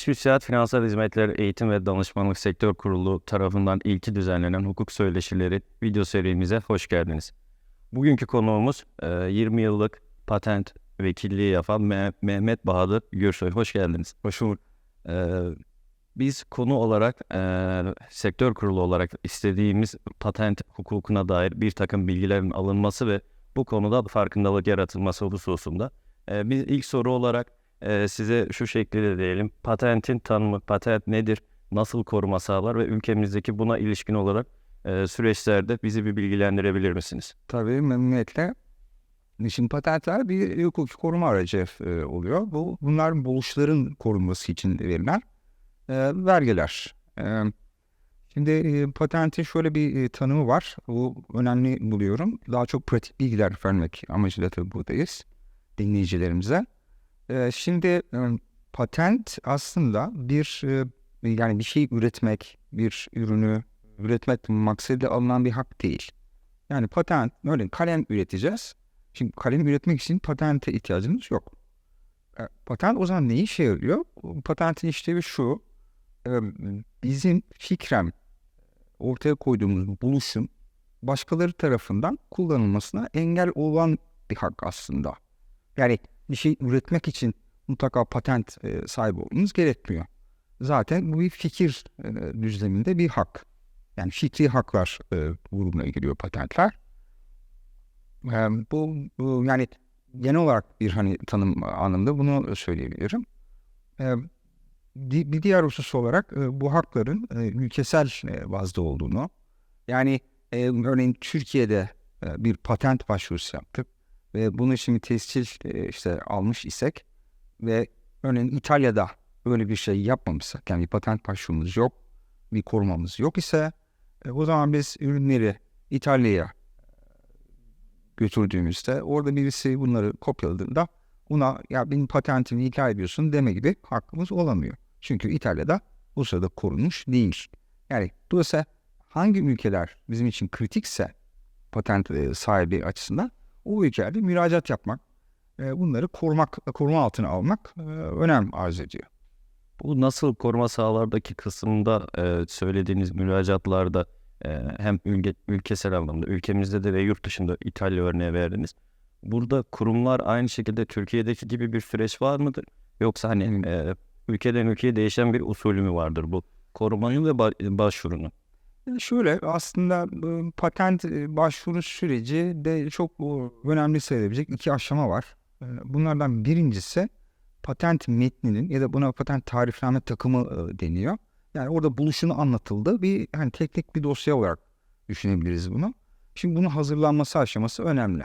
Genç Müsiat Finansal Hizmetler Eğitim ve Danışmanlık Sektör Kurulu tarafından ilki düzenlenen hukuk söyleşileri video serimize hoş geldiniz. Bugünkü konuğumuz e, 20 yıllık patent vekilliği yapan Me- Mehmet Bahadır Gürsoy. Hoş geldiniz. Hoş bulduk. biz konu olarak e, sektör kurulu olarak istediğimiz patent hukukuna dair bir takım bilgilerin alınması ve bu konuda farkındalık yaratılması hususunda. E, biz ilk soru olarak e, size şu şekilde diyelim. Patentin tanımı, patent nedir, nasıl koruma sağlar ve ülkemizdeki buna ilişkin olarak e, süreçlerde bizi bir bilgilendirebilir misiniz? Tabii memnuniyetle. Şimdi patentler bir hukuki koruma aracı e, oluyor. Bu bunlar buluşların korunması için verilen e, vergiler. E, şimdi e, patentin şöyle bir e, tanımı var. Bu önemli buluyorum. Daha çok pratik bilgiler vermek amacıyla tabii buradayız dinleyicilerimize. Şimdi patent aslında bir yani bir şey üretmek, bir ürünü üretmek maksadıyla alınan bir hak değil. Yani patent, öyle kalem üreteceğiz. Şimdi kalem üretmek için patente ihtiyacımız yok. Patent o zaman ne işe yarıyor? Patentin işlevi şu. Bizim fikrem ortaya koyduğumuz buluşum başkaları tarafından kullanılmasına engel olan bir hak aslında. Yani bir şey üretmek için mutlaka patent e, sahibi olmanız gerekmiyor. Zaten bu bir fikir e, düzleminde bir hak. Yani fikri haklar e, grubuna giriyor patentler. E, bu, bu yani genel olarak bir hani tanım anlamda bunu söyleyebilirim. E, di- bir diğer husus olarak e, bu hakların e, ülkesel e, bazda olduğunu yani e, örneğin Türkiye'de e, bir patent başvurusu yaptık ve bunu şimdi tescil e, işte almış isek ve örneğin İtalya'da böyle bir şey yapmamışsak yani bir patent başvurumuz yok bir korumamız yok ise e, o zaman biz ürünleri İtalya'ya götürdüğümüzde orada birisi bunları kopyaladığında buna ya benim patentimi ihlal ediyorsun deme gibi hakkımız olamıyor. Çünkü İtalya'da bu sırada korunmuş değil. Yani dolayısıyla hangi ülkeler bizim için kritikse patent e, sahibi açısından o ülkelerde müracaat yapmak, e, bunları korumak, koruma altına almak e, önem arz ediyor. Bu nasıl koruma sağlardaki kısımda e, söylediğiniz müracaatlarda e, hem ülke, ülkesel anlamda ülkemizde de ve yurt dışında İtalya örneği verdiniz. Burada kurumlar aynı şekilde Türkiye'deki gibi bir süreç var mıdır? Yoksa hani e, ülkeden ülkeye değişen bir usulü mü vardır bu korumanın ve ba- başvurunun? Yani Şöyle aslında bu patent e, başvuru süreci de çok e, önemli sayılabilecek iki aşama var. E, Bunlardan birincisi patent metninin ya da buna patent tarifname takımı e, deniyor. Yani orada buluşunu anlatıldı bir hani teknik bir dosya olarak düşünebiliriz bunu. Şimdi bunun hazırlanması aşaması önemli.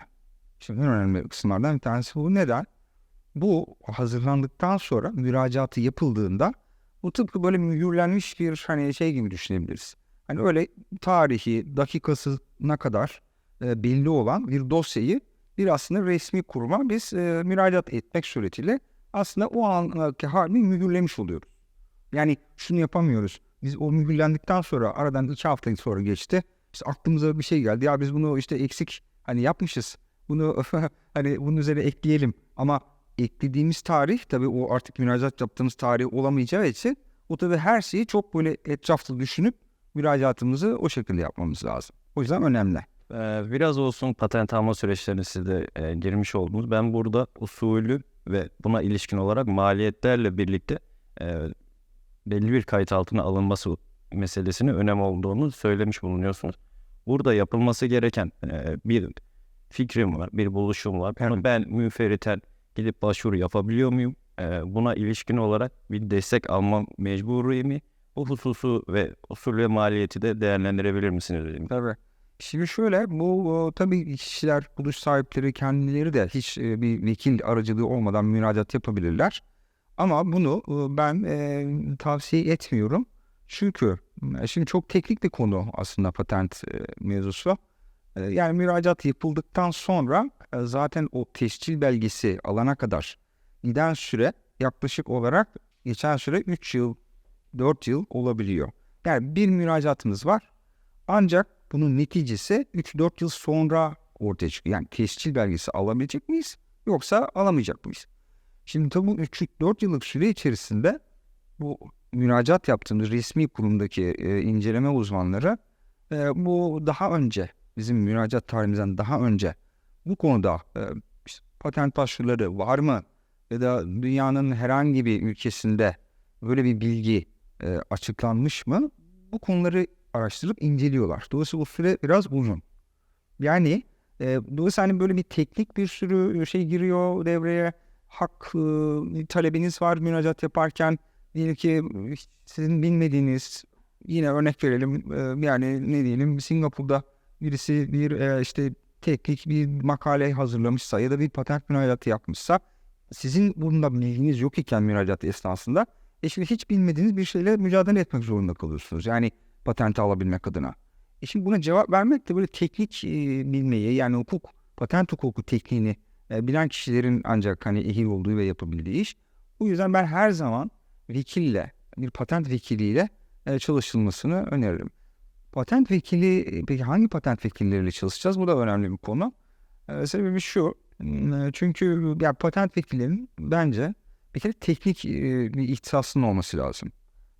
Şimdi en önemli kısımlardan bir tanesi bu. Neden? Bu hazırlandıktan sonra müracaatı yapıldığında bu tıpkı böyle mühürlenmiş bir hani şey gibi düşünebiliriz. Hani öyle tarihi, dakikasına kadar e, belli olan bir dosyayı bir aslında resmi kuruma biz e, müracaat etmek suretiyle aslında o anki halini mühürlemiş oluyoruz. Yani şunu yapamıyoruz. Biz o mühürlendikten sonra aradan iki hafta sonra geçti. İşte aklımıza bir şey geldi. Ya biz bunu işte eksik hani yapmışız. Bunu hani bunun üzerine ekleyelim. Ama eklediğimiz tarih tabii o artık müracaat yaptığımız tarih olamayacağı için o tabii her şeyi çok böyle etraflı düşünüp müracaatımızı o şekilde yapmamız lazım. O yüzden önemli. Ee, biraz olsun patent alma süreçlerine siz de e, girmiş oldunuz. Ben burada usulü ve buna ilişkin olarak maliyetlerle birlikte e, belli bir kayıt altına alınması meselesine önem olduğunu söylemiş bulunuyorsunuz. Burada yapılması gereken e, bir fikrim var, bir buluşum var. Bunu ben müferriten gidip başvuru yapabiliyor muyum? Buna ilişkin olarak bir destek almam mecburiyim mi? Bu hususu ve usul ve maliyeti de değerlendirebilir misiniz? Tabii. Şimdi şöyle bu tabii kişiler, buluş sahipleri kendileri de hiç e, bir vekil aracılığı olmadan müracaat yapabilirler. Ama bunu e, ben e, tavsiye etmiyorum. Çünkü e, şimdi çok teknik bir konu aslında patent e, mevzusu. Yani müracaat yapıldıktan sonra zaten o tescil belgesi alana kadar giden süre yaklaşık olarak geçen süre 3 yıl, 4 yıl olabiliyor. Yani bir müracaatımız var. Ancak bunun neticesi 3-4 yıl sonra ortaya çıkıyor. Yani tescil belgesi alabilecek miyiz yoksa alamayacak mıyız? Şimdi tabii bu 3-4 yıllık süre içerisinde bu müracaat yaptığımız resmi kurumdaki e, inceleme uzmanları e, bu daha önce bizim müracaat tarihimizden daha önce bu konuda e, patent başvuruları var mı ya da dünyanın herhangi bir ülkesinde böyle bir bilgi e, açıklanmış mı bu konuları araştırıp inceliyorlar. Dolayısıyla o süre biraz uzun. Yani e, dolayısıyla hani böyle bir teknik bir sürü şey giriyor devreye. Hak e, talebiniz var müracaat yaparken diyelim ki sizin bilmediğiniz yine örnek verelim e, yani ne diyelim Singapur'da birisi bir e, işte teknik bir makale hazırlamışsa ya da bir patent müracaatı yapmışsa sizin bunda bilginiz yok iken müracaat esnasında e şimdi hiç bilmediğiniz bir şeyle mücadele etmek zorunda kalıyorsunuz. Yani patenti alabilmek adına. E şimdi buna cevap vermek de böyle teknik e, bilmeyi yani hukuk, patent hukuku tekniğini e, bilen kişilerin ancak hani ehil olduğu ve yapabildiği iş. Bu yüzden ben her zaman vekille, bir patent vekiliyle e, çalışılmasını öneririm. Patent vekili, e, peki hangi patent vekilleriyle çalışacağız? Bu da önemli bir konu. E, sebebi şu, e, çünkü ya patent vekillerinin bence bir kere teknik bir ihtisasının olması lazım.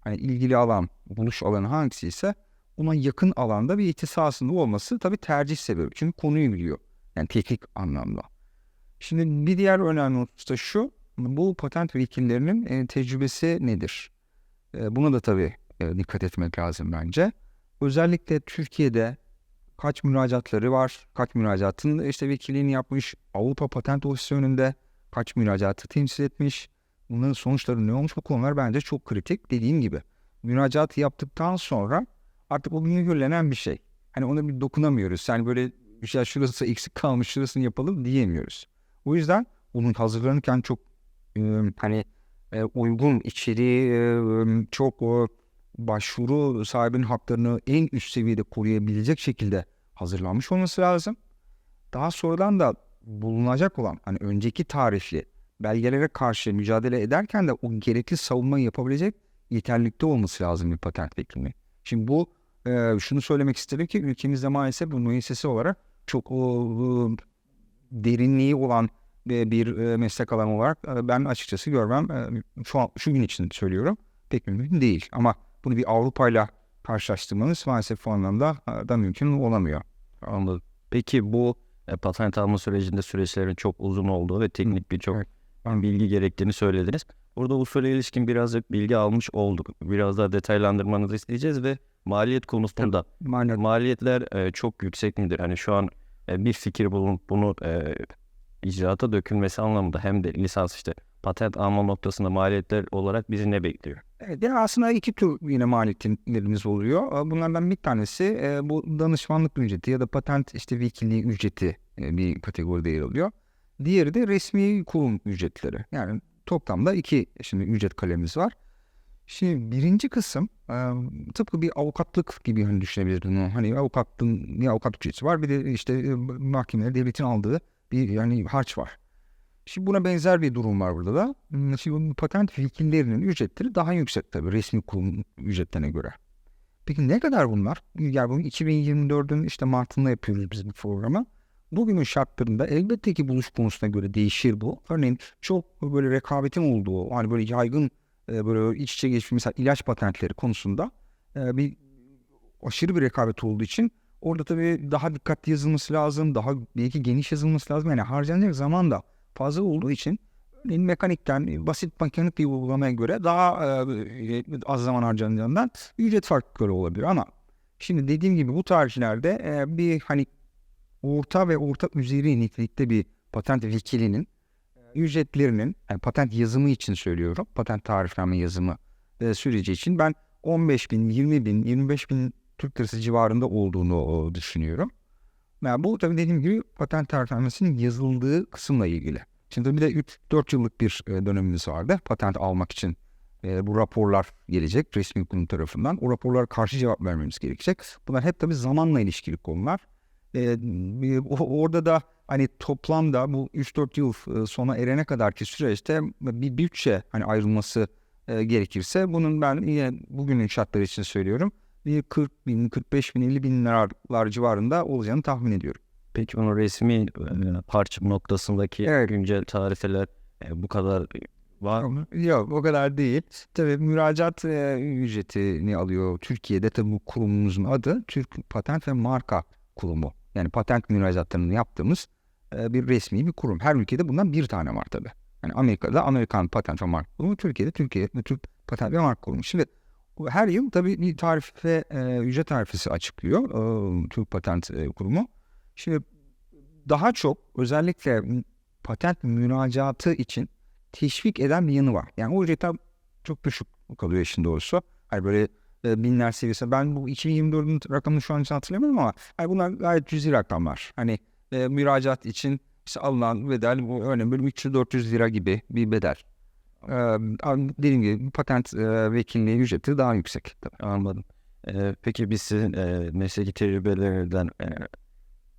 Hani ilgili alan, buluş alanı hangisi ise ona yakın alanda bir ihtisasında olması tabii tercih sebebi. Çünkü konuyu biliyor. Yani teknik anlamda. Şimdi bir diğer önemli da şu. Bu patent vekillerinin tecrübesi nedir? Buna da tabii dikkat etmek lazım bence. Özellikle Türkiye'de kaç müracaatları var, kaç müracaatın işte vekilliğini yapmış, Avrupa Patent Ofisi önünde kaç müracaatı temsil etmiş, bunların sonuçları ne olmuş bu konular bence çok kritik. Dediğim gibi müracaatı yaptıktan sonra artık o gün görülenen bir şey. Hani ona bir dokunamıyoruz. Yani böyle bir şey şurası eksik kalmış şurasını yapalım diyemiyoruz. O yüzden bunun hazırlanırken çok hani e, uygun içeriği çok o başvuru sahibinin haklarını en üst seviyede koruyabilecek şekilde hazırlanmış olması lazım. Daha sonradan da bulunacak olan hani önceki tarihli belgelere karşı mücadele ederken de o gerekli savunmayı yapabilecek yeterlilikte olması lazım bir patent vekilinin. Şimdi bu e, şunu söylemek isterim ki ülkemizde maalesef bu müessese olarak çok o, o, derinliği olan e, bir e, meslek alanı olarak e, ben açıkçası görmem. E, şu an şu gün için söylüyorum. Pek mümkün değil. Ama bunu bir Avrupa ile karşılaştırmanız maalesef bu anlamda e, da mümkün olamıyor. Anladım. Peki bu e, patent alma sürecinde süreçlerin çok uzun olduğu ve teknik birçok Evet. Bilgi gerektiğini söylediniz. Burada usule ilişkin birazcık bilgi almış olduk. Biraz daha detaylandırmanızı isteyeceğiz ve maliyet konusunda Maalesef maliyetler e, çok yüksek midir? Hani şu an e, bir fikir bulunup bunu e, icraata dökülmesi anlamında hem de lisans işte patent alma noktasında maliyetler olarak bizi ne bekliyor? Evet, aslında iki tür yine maliyetlerimiz oluyor. Ee, Bunlardan bir tanesi e, bu danışmanlık ücreti ya da patent işte vekilliği ücreti e, bir kategoride yer alıyor. Diğeri de resmi kurum ücretleri. Yani toplamda iki şimdi ücret kalemimiz var. Şimdi birinci kısım tıpkı bir avukatlık gibi hani düşünebiliriz bunu. Hani avukatlığın bir avukat ücreti var bir de işte mahkemeler devletin aldığı bir yani harç var. Şimdi buna benzer bir durum var burada da. Hmm, Şimdi patent vekillerinin ücretleri daha yüksek tabii resmi kurum ücretlerine göre. Peki ne kadar bunlar? Yani bunu 2024'ün işte Mart'ında yapıyoruz biz bu programı. Bugünün şartlarında elbette ki buluş konusuna göre değişir bu. Örneğin çok böyle rekabetin olduğu, hani böyle yaygın e, böyle iç içe geçmiş mesela ilaç patentleri konusunda e, bir aşırı bir rekabet olduğu için orada tabii daha dikkatli yazılması lazım, daha belki geniş yazılması lazım. Yani harcanacak zaman da fazla olduğu için örneğin mekanikten basit mekanik bir uygulamaya göre daha e, az zaman harcanacağından ücret farklılıkları olabilir ama şimdi dediğim gibi bu tarihlerde e, bir hani orta ve orta üzeri nitelikte bir patent vekilinin e, ücretlerinin yani patent yazımı için söylüyorum patent tarifleme yazımı e, süreci için ben 15 bin, 20 bin, 25 bin Türk lirası civarında olduğunu o, düşünüyorum. Yani bu tabii dediğim gibi patent tariflemesinin yazıldığı kısımla ilgili. Şimdi bir de 3-4 yıllık bir e, dönemimiz vardı. Patent almak için e, bu raporlar gelecek resmi kurum tarafından. O raporlara karşı cevap vermemiz gerekecek. Bunlar hep tabii zamanla ilişkili konular. E, orada da hani toplamda bu 3-4 yıl e, sona erene kadarki süreçte bir bütçe hani ayrılması e, gerekirse bunun ben yine bugünün şartları için söylüyorum bir 40 bin, 45 bin, 50 bin liralar civarında olacağını tahmin ediyorum. Peki bunu resmi e, parça noktasındaki Evet. güncel tarifeler e, bu kadar Var mı? Yok o kadar değil. Tabii müracaat e, ücretini alıyor. Türkiye'de tabii bu kurumumuzun adı Türk Patent ve Marka Kurumu. Yani patent müracaatlarını yaptığımız e, bir resmi bir kurum. Her ülkede bundan bir tane var tabii. Yani Amerika'da Amerikan Patent ve Marka Kurumu, Türkiye'de Türkiye Türk Patent ve Marka Kurumu. Şimdi her yıl tabii bir tarife, e, ücret tarifesi açıklıyor e, Türk Patent e, Kurumu. Şimdi daha çok özellikle patent müracaatı için teşvik eden bir yanı var. Yani o ücretler çok düşük kalıyor işin doğrusu. Hani böyle e, binler seviyesi. Ben bu 2024'ün rakamını şu an için hatırlamıyorum ama hani bunlar gayet cüzi rakamlar. Hani e, müracaat için işte alınan bedel bu örneğin böyle 300-400 lira gibi bir bedel. Ee, dediğim gibi patent e, vekilliği ücreti daha yüksek. Tabii. Anladım. Ee, peki biz sizin e, mesleki tecrübelerinizden e,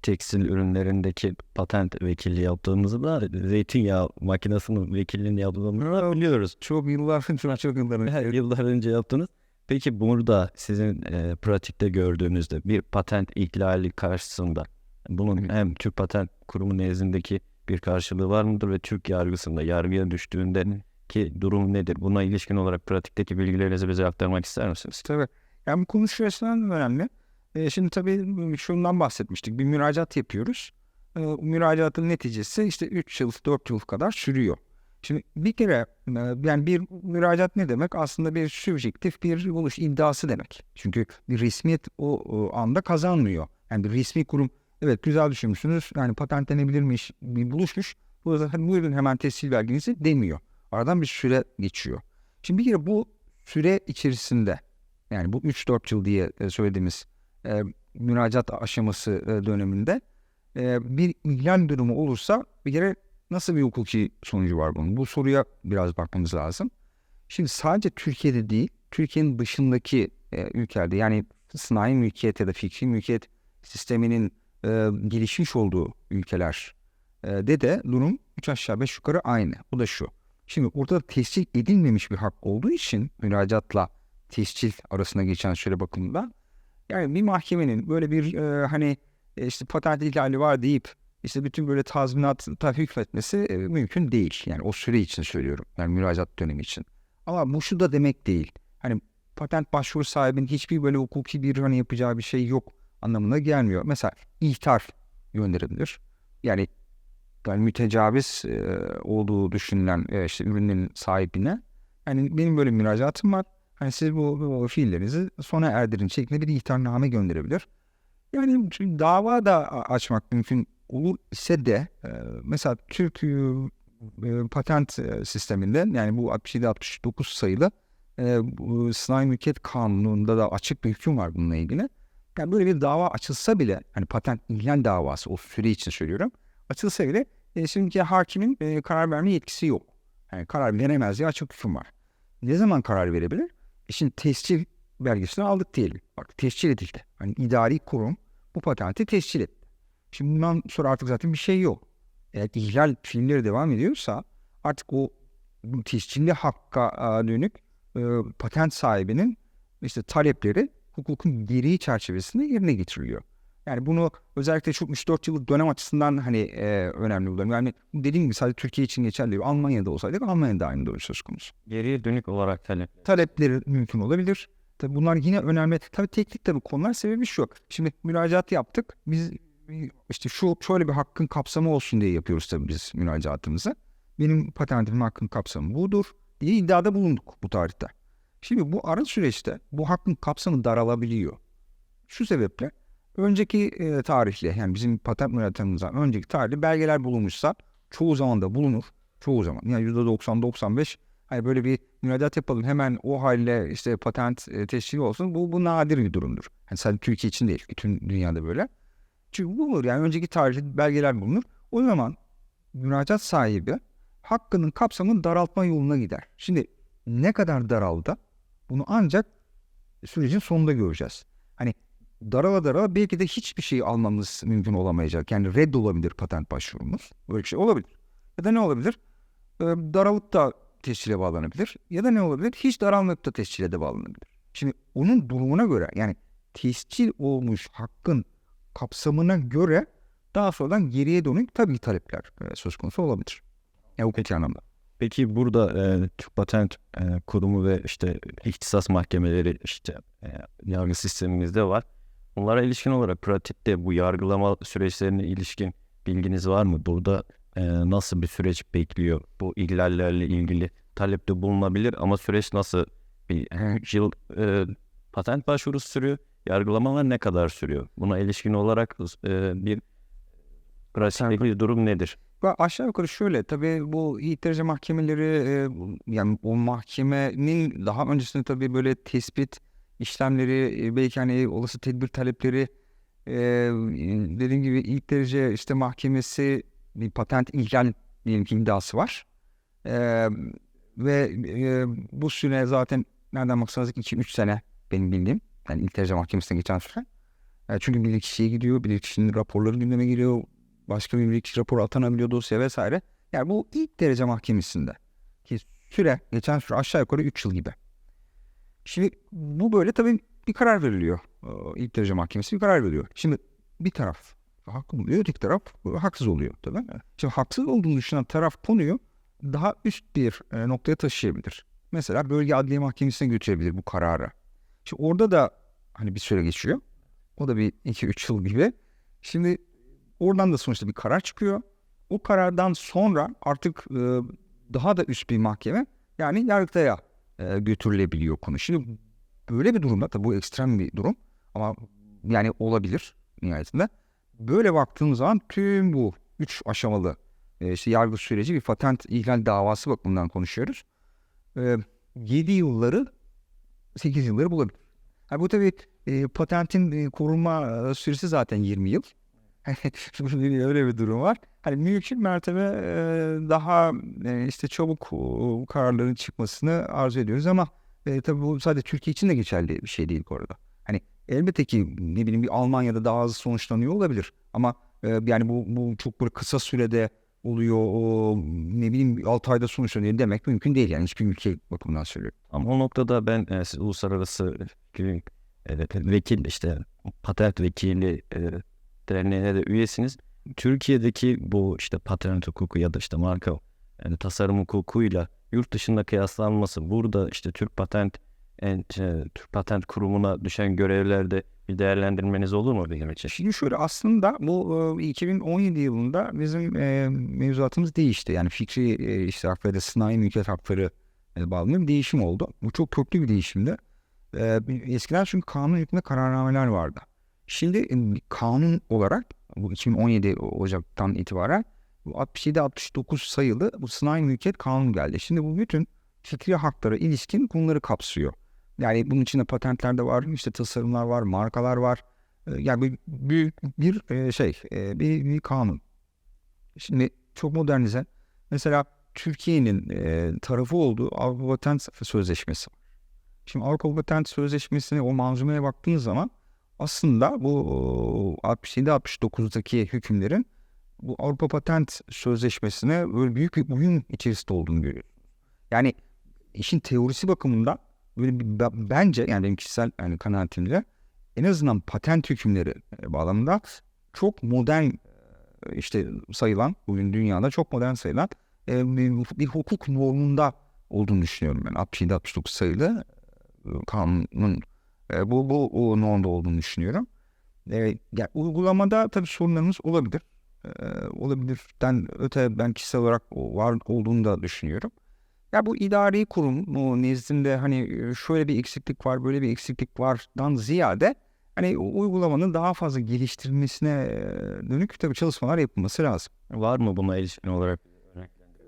tekstil ürünlerindeki patent vekilliği yaptığımızda zeytinyağı makinesinin vekilliğini yaptığımızı biliyoruz. Çok yıllar, çok, çok yıllar Her yıllar önce yaptınız. Peki burada sizin e, pratikte gördüğünüzde bir patent ihlali karşısında bunun hem Türk Patent Kurumu nezdindeki bir karşılığı var mıdır ve Türk yargısında yargıya düştüğünde ki durum nedir? Buna ilişkin olarak pratikteki bilgilerinizi bize aktarmak ister misiniz? Tabii. Yani bu konu açıdan önemli. Ee, şimdi tabii şundan bahsetmiştik. Bir müracaat yapıyoruz. Bu müracaatın neticesi işte 3 yıl, 4 yıl kadar sürüyor. Şimdi bir kere e, yani bir müracaat ne demek? Aslında bir subjektif bir buluş iddiası demek. Çünkü bir resmiyet o, o anda kazanmıyor. Yani bir resmi kurum evet güzel düşünmüşsünüz. Yani patentlenebilirmiş bir buluşmuş. Bu hani buyurun hemen tescil belgenizi demiyor. Aradan bir süre geçiyor. Şimdi bir kere bu süre içerisinde yani bu 3-4 yıl diye e, söylediğimiz e, müracaat aşaması e, döneminde e, bir ihlal durumu olursa bir kere nasıl bir hukuki sonucu var bunun? Bu soruya biraz bakmamız lazım. Şimdi sadece Türkiye'de değil, Türkiye'nin dışındaki e, ülkelerde yani sanayi mülkiyet ya da fikri mülkiyet sisteminin e, gelişmiş olduğu ülkeler e, de de durum 3 aşağı 5 yukarı aynı. Bu da şu. Şimdi ortada tescil edilmemiş bir hak olduğu için müracaatla tescil arasında geçen süre bakımından yani bir mahkemenin böyle bir e, hani e, işte patent ihlali var deyip işte bütün böyle tazminatta hükmetmesi e, mümkün değil. Yani o süre için söylüyorum. Yani müracaat dönemi için. Ama bu şu da demek değil. Hani patent başvuru sahibinin hiçbir böyle hukuki bir hani yapacağı bir şey yok anlamına gelmiyor. Mesela ihtar gönderebilir. Yani yani mütecaviz e, olduğu düşünülen e, işte ürünün sahibine hani benim böyle müracaatım var. Hani siz bu, bu fiillerinizi sona erdirin şeklinde bir ihtarname gönderebilir. Yani dava da açmak mümkün olur ise de mesela Türk patent sisteminde yani bu 67-69 sayılı e, bu sanayi mülkiyet kanununda da açık bir hüküm var bununla ilgili. Yani böyle bir dava açılsa bile hani patent ihlal davası o süre için söylüyorum açılsa bile e, şimdiki hakimin karar verme yetkisi yok. Yani karar veremez diye açık hüküm var. Ne zaman karar verebilir? E şimdi tescil belgesini aldık diyelim. Bak tescil edildi. Hani idari kurum bu patenti tescil etti. Şimdi bundan sonra artık zaten bir şey yok. Eğer ihlal fiilleri devam ediyorsa artık o tescilli hakka a, dönük e, patent sahibinin işte talepleri hukukun gereği çerçevesinde yerine getiriliyor. Yani bunu özellikle çok 3-4 yıllık dönem açısından hani e, önemli buluyorum. Yani dediğim gibi sadece Türkiye için geçerli değil. Almanya'da olsaydık Almanya'da aynı durum söz konusu. Geriye dönük olarak talep. Talepleri mümkün olabilir. Tabii bunlar yine önemli. Tabii teknik tabii konular sebebi şu. Şimdi müracaat yaptık. Biz işte şu şöyle bir hakkın kapsamı olsun diye yapıyoruz tabii biz müracaatımızı. Benim patentimin hakkın kapsamı budur diye iddiada bulunduk bu tarihte. Şimdi bu ara süreçte bu hakkın kapsamı daralabiliyor. Şu sebeple önceki e, tarihle yani bizim patent müracaatımızdan önceki tarihli belgeler bulunmuşsa çoğu zaman da bulunur. Çoğu zaman yani %90-95 hani böyle bir müracaat yapalım hemen o halde işte patent e, tescili olsun bu, bu nadir bir durumdur. Yani sadece Türkiye için değil bütün dünyada böyle. Çünkü bulunur yani önceki tarihli belgeler bulunur. O zaman müracaat sahibi hakkının kapsamını daraltma yoluna gider. Şimdi ne kadar daraldı bunu ancak sürecin sonunda göreceğiz. Hani darala darala belki de hiçbir şey almamız mümkün olamayacak. Yani red olabilir patent başvurumuz. Böyle bir şey olabilir. Ya da ne olabilir? Ee, daralıp da tescile bağlanabilir. Ya da ne olabilir? Hiç daralmayıp da tescile de bağlanabilir. Şimdi onun durumuna göre yani tescil olmuş hakkın kapsamına göre daha sonradan geriye dönük tabii talepler e, söz konusu olabilir. Yani hukuki anlamda. Peki burada e, Türk Patent e, Kurumu ve işte ihtisas mahkemeleri işte e, yargı sistemimizde var. Bunlara ilişkin olarak pratikte bu yargılama süreçlerine ilişkin bilginiz var mı? Burada e, nasıl bir süreç bekliyor? Bu ihlallerle ilgili talepte bulunabilir ama süreç nasıl bir yıl e, patent başvurusu sürüyor? Yargılamalar ne kadar sürüyor? Buna ilişkin olarak e, bir pratikteki bir durum nedir? Aşağı yukarı şöyle tabii bu ilk derece mahkemeleri e, yani o mahkemenin daha öncesinde tabii böyle tespit işlemleri e, belki hani olası tedbir talepleri e, dediğim gibi ilk derece işte mahkemesi bir patent ihlal diyelim ki iddiası var. E, ve e, bu süre zaten nereden baksanız 2-3 sene benim bildiğim. Yani ilk derece mahkemesine geçen süre. E, çünkü bilirkişiye gidiyor, bilirkişinin raporları gündeme geliyor, başka bir bilirkişi raporu atanabiliyor dosya vesaire. Yani bu ilk derece mahkemesinde ki süre geçen süre aşağı yukarı 3 yıl gibi. Şimdi bu böyle tabii bir karar veriliyor. İlk derece mahkemesi bir karar veriyor. Şimdi bir taraf haklı buluyor, öteki taraf haksız oluyor tabii. Şimdi haksız olduğunu düşünen taraf konuyu daha üst bir e, noktaya taşıyabilir. Mesela bölge adliye mahkemesine götürebilir bu kararı. Şimdi orada da hani bir süre geçiyor. O da bir 2-3 yıl gibi. Şimdi Oradan da sonuçta bir karar çıkıyor. O karardan sonra artık e, daha da üst bir mahkeme yani yargıtaya e, götürülebiliyor konu. Şimdi böyle bir durumda tabii bu ekstrem bir durum ama yani olabilir nihayetinde. Böyle baktığımız zaman tüm bu üç aşamalı e, işte yargı süreci bir patent ihlal davası bakımından konuşuyoruz. E, 7 yılları 8 yılları bulabilir. Ha, bu tabii e, patentin e, korunma e, süresi zaten 20 yıl. öyle bir durum var. Hani mümkün mertebe e, daha e, işte çabuk o, kararların çıkmasını arzu ediyoruz ama e, tabii bu sadece Türkiye için de geçerli bir şey değil bu arada. Hani elbette ki ne bileyim bir Almanya'da daha hızlı sonuçlanıyor olabilir ama e, yani bu, bu çok böyle kısa sürede oluyor o ne bileyim 6 ayda sonuçlanıyor demek mümkün değil yani hiçbir ülke bakımından söylüyorum. Ama o noktada ben e, siz uluslararası e, vekil işte patent vekili e, derneğine de üyesiniz. Türkiye'deki bu işte patent hukuku ya da işte marka yani tasarım hukukuyla yurt dışında kıyaslanması burada işte Türk Patent en, e, Türk Patent Kurumu'na düşen görevlerde bir değerlendirmeniz olur mu benim için? Şimdi şöyle aslında bu e, 2017 yılında bizim e, mevzuatımız değişti. Yani fikri e, işte hak ve de sınai mülkiyet hakları e, bağlamında bir değişim oldu. Bu çok köklü bir değişimdi. Eskiden çünkü kanun hükmünde kararnameler vardı. Şimdi kanun olarak bu 2017 Ocak'tan itibaren bu 67-69 sayılı bu sınai mülkiyet kanunu geldi. Şimdi bu bütün fikri haklara ilişkin konuları kapsıyor. Yani bunun içinde patentler de var, işte tasarımlar var, markalar var. E, Yani bir, büyük bir e, şey, e, bir, bir kanun. Şimdi çok modernize. Mesela Türkiye'nin e, tarafı olduğu Avrupa Patent Sözleşmesi. Şimdi Avrupa Patent Sözleşmesi'ne o manzumeye baktığınız zaman aslında bu 67-69'daki hükümlerin bu Avrupa Patent Sözleşmesi'ne böyle büyük bir uyum içerisinde olduğunu görüyoruz. Yani işin teorisi bakımından bence yani benim kişisel yani kanaatimle en azından patent hükümleri e, bağlamında çok modern e, işte sayılan bugün dünyada çok modern sayılan e, bir, hukuk normunda olduğunu düşünüyorum ben. 67-69 sayılı kanunun bu bu o normda olduğunu düşünüyorum. Yani uygulamada tabii sorunlarımız olabilir. E, olabilirden öte ben kişisel olarak var olduğunu da düşünüyorum. Ya bu idari kurum nezdinde hani şöyle bir eksiklik var, böyle bir eksiklik vardan ziyade hani uygulamanın daha fazla geliştirilmesine dönük tabii çalışmalar yapılması lazım. Var mı buna ilişkin olarak?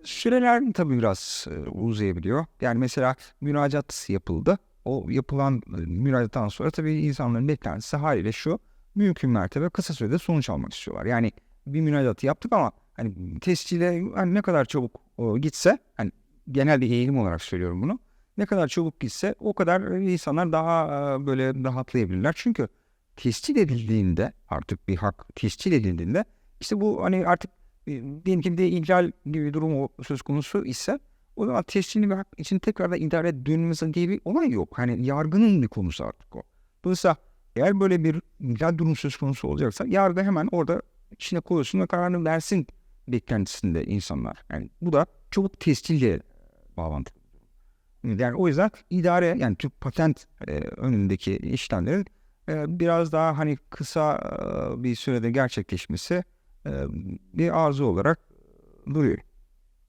Süreler tabii biraz uzayabiliyor. Yani mesela müracaat yapıldı. O yapılan müracaattan sonra tabii insanların beklentisi haliyle şu. Mümkün mertebe kısa sürede sonuç almak istiyorlar. Yani bir müracaat yaptık ama hani tescile hani ne kadar çabuk gitse hani genel bir eğilim olarak söylüyorum bunu. Ne kadar çabuk gitse o kadar insanlar daha e, böyle rahatlayabilirler. Çünkü tescil edildiğinde artık bir hak tescil edildiğinde işte bu hani artık e, diyelim ki bir de ihlal gibi bir durum söz konusu ise o zaman tescilli bir hak için tekrar da idare dönülmesi diye bir olay yok. Hani yargının bir konusu artık o. Dolayısıyla eğer böyle bir ihlal durum söz konusu olacaksa yargı hemen orada içine koyulsun ve kararını versin beklentisinde insanlar. Yani bu da çabuk tescille bağlantılı. Yani o yüzden idare yani Türk patent e, önündeki işlemlerin e, biraz daha hani kısa e, bir sürede gerçekleşmesi e, bir arzu olarak duruyor.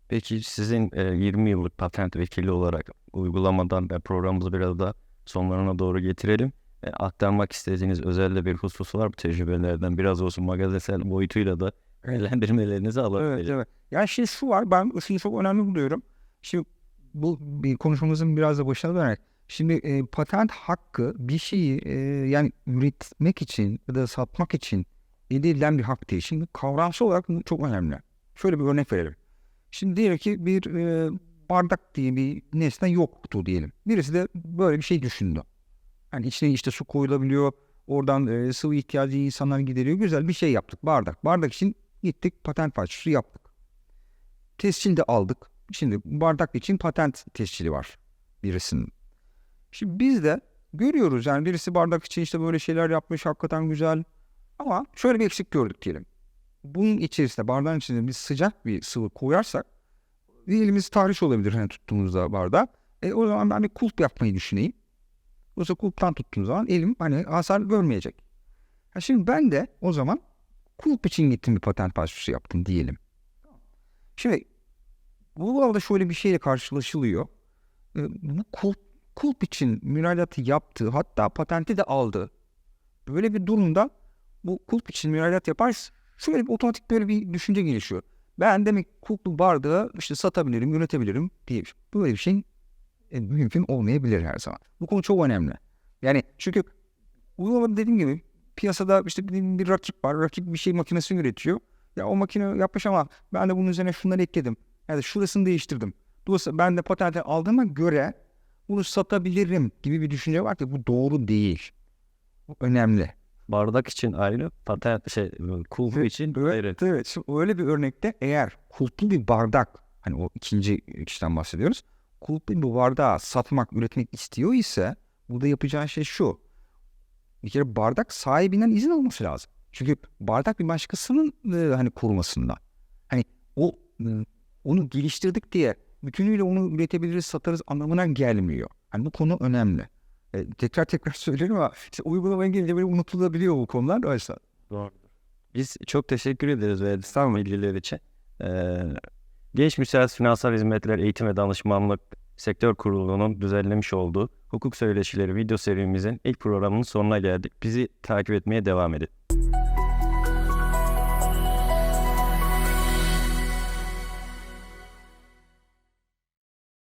Peki sizin e, 20 yıllık patent vekili olarak uygulamadan ve programımızı biraz da sonlarına doğru getirelim. E, aktarmak istediğiniz özel de bir husus var bu tecrübelerden biraz olsun magazinsel boyutuyla da değerlendirmelerinizi alabiliriz. Evet, evet. Yani şimdi şu var, ben şunu çok önemli buluyorum. Şimdi bu bir konuşmamızın biraz da başına dönerek. Şimdi e, patent hakkı bir şeyi e, yani üretmek için ya da satmak için elde edilen bir hak değil. Şimdi kavramsal olarak çok önemli. Şöyle bir örnek verelim. Şimdi diyelim ki bir e, bardak diye bir nesne yoktu diyelim. Birisi de böyle bir şey düşündü. Hani içine işte su koyulabiliyor. Oradan e, sıvı ihtiyacı insanlar gideriyor. Güzel bir şey yaptık. Bardak. Bardak için gittik patent başvurusu yaptık. Tescil de aldık. Şimdi bardak için patent tescili var birisinin. Şimdi biz de görüyoruz yani birisi bardak için işte böyle şeyler yapmış hakikaten güzel. Ama şöyle bir eksik gördük diyelim. Bunun içerisinde bardağın içinde biz sıcak bir sıvı koyarsak elimiz tahriş olabilir hani tuttuğumuzda bardağı. E o zaman ben bir kulp yapmayı düşüneyim. O zaman kulptan tuttuğum zaman elim hani hasar görmeyecek. Ha şimdi ben de o zaman kulp için gittim bir patent başvurusu yaptım diyelim. Şimdi bu arada şöyle bir şeyle karşılaşılıyor. Ee, Bu kulp, kulp için müracaatı yaptı hatta patenti de aldı. Böyle bir durumda bu kulp için müracaat yaparsa şöyle bir otomatik böyle bir düşünce gelişiyor. Ben demek kulplu bardağı işte satabilirim, üretebilirim diye böyle bir şey e, mümkün olmayabilir her zaman. Bu konu çok önemli. Yani çünkü uygulamada dediğim gibi piyasada işte bir, bir rakip var. Rakip bir şey makinesi üretiyor. Ya o makine yapmış ama ben de bunun üzerine şunları ekledim. Yani şurasını değiştirdim. Dolayısıyla ben de patenti aldığıma göre bunu satabilirim gibi bir düşünce var ki bu doğru değil. Bu önemli. Bardak için ayrı, patent şey kulp için ayrı. Evet, evet. Şimdi öyle bir örnekte eğer kulplu bir bardak hani o ikinci kişiden bahsediyoruz. Kulplu bir bardağı satmak, üretmek istiyor ise burada yapacağı şey şu. Bir kere bardak sahibinden izin alması lazım. Çünkü bardak bir başkasının e, hani korumasında. Hani o e, onu geliştirdik diye bütünüyle onu üretebiliriz, satarız anlamına gelmiyor. Hani bu konu önemli. E, tekrar tekrar söylerim ama işte uygulamaya gelince böyle unutulabiliyor bu konular. O yüzden. Doğrudur. Biz çok teşekkür ederiz verdiğiniz bilgiler için. Ee, Genç Müsait Finansal Hizmetler Eğitim ve Danışmanlık Sektör Kurulu'nun düzenlemiş olduğu hukuk söyleşileri video serimizin ilk programının sonuna geldik. Bizi takip etmeye devam edin.